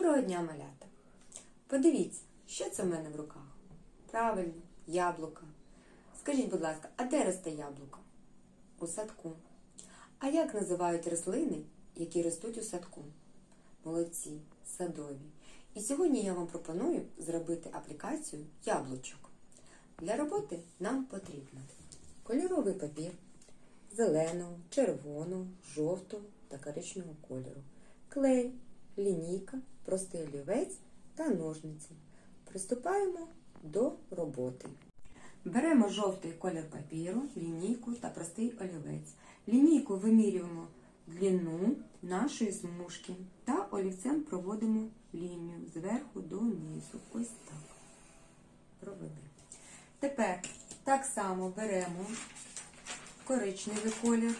Доброго дня, малята! Подивіться, що це в мене в руках? Правильно, яблука. Скажіть, будь ласка, а де росте яблуко? У садку. А як називають рослини, які ростуть у садку? Молодці, садові. І сьогодні я вам пропоную зробити аплікацію яблучок. Для роботи нам потрібно кольоровий папір зеленого, червоного, жовтого та коричневого кольору, клей, лінійка, простий олівець та ножниці. Приступаємо до роботи. Беремо жовтий колір папіру, лінійку та простий олівець. Лінійку вимірюємо длину нашої смужки та олівцем проводимо лінію зверху до низу. Ось так. Провели. Тепер так само беремо коричневий колір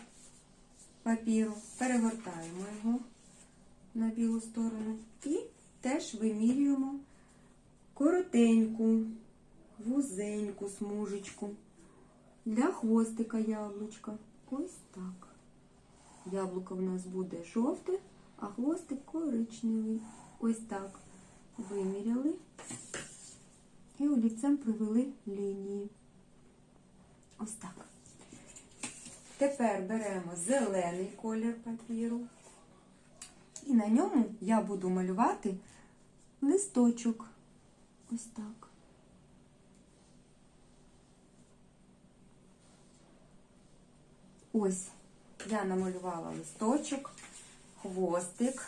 папіру, перегортаємо його на білу сторону і теж вимірюємо коротеньку, вузеньку смужечку для хвостика яблучка. Ось так. Яблуко в нас буде жовте, а хвостик коричневий. Ось так. Виміряли і олівцем провели лінії. Ось так. Тепер беремо зелений колір папіру. І на ньому я буду малювати листочок. Ось так. Ось я намалювала листочок, хвостик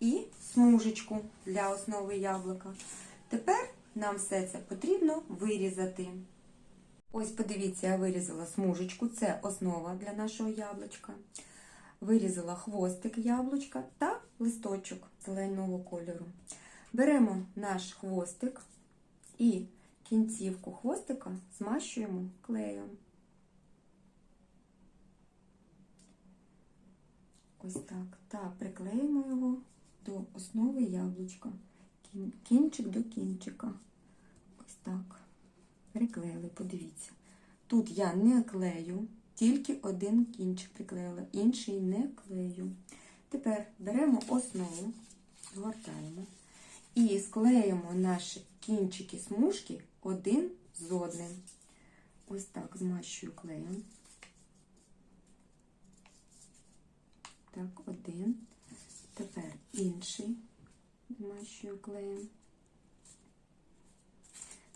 і смужечку для основи яблука. Тепер нам все це потрібно вирізати. Ось, подивіться, я вирізала смужечку, це основа для нашого яблучка. Вирізала хвостик яблучка та листочок зеленого кольору. Беремо наш хвостик і кінцівку хвостика змащуємо клеєм. Ось так. Та приклеїмо його до основи яблучка. Кінчик до кінчика. Ось так. Приклеїли, подивіться. Тут я не клею, тільки один кінчик приклеїла, інший не клею. Тепер беремо основу, згортаємо і склеїмо наші кінчики смужки один з одним. Ось так змащую клеєм. Так, один. Тепер інший змащую клеєм.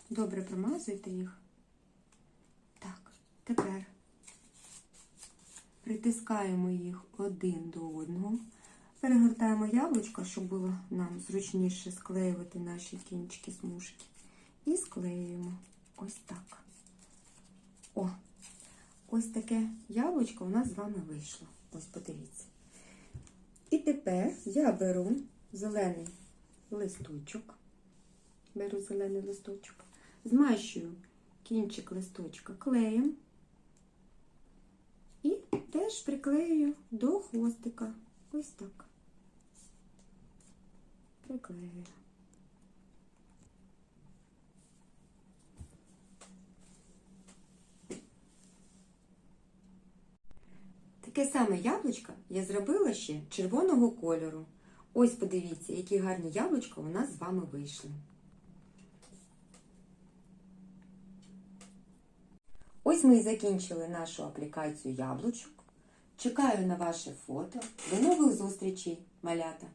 Добре промазуйте їх. Так, тепер притискаємо їх один до одного. Перегортаємо яблучко, щоб було нам зручніше склеювати наші кінчики смужки. І склеюємо ось так. О, ось таке яблучко у нас з вами вийшло. Ось подивіться. І тепер я беру зелений листочок. Беру зелений листочок, змащую кінчик листочка клеєм теж приклеюю до хвостика. Ось так. Приклеюю. Таке саме яблучко я зробила ще червоного кольору. Ось подивіться, які гарні яблучка у нас з вами вийшли. Ось ми і закінчили нашу аплікацію яблучок. Чекаю на ваше фото. До нових зустрічей, малята!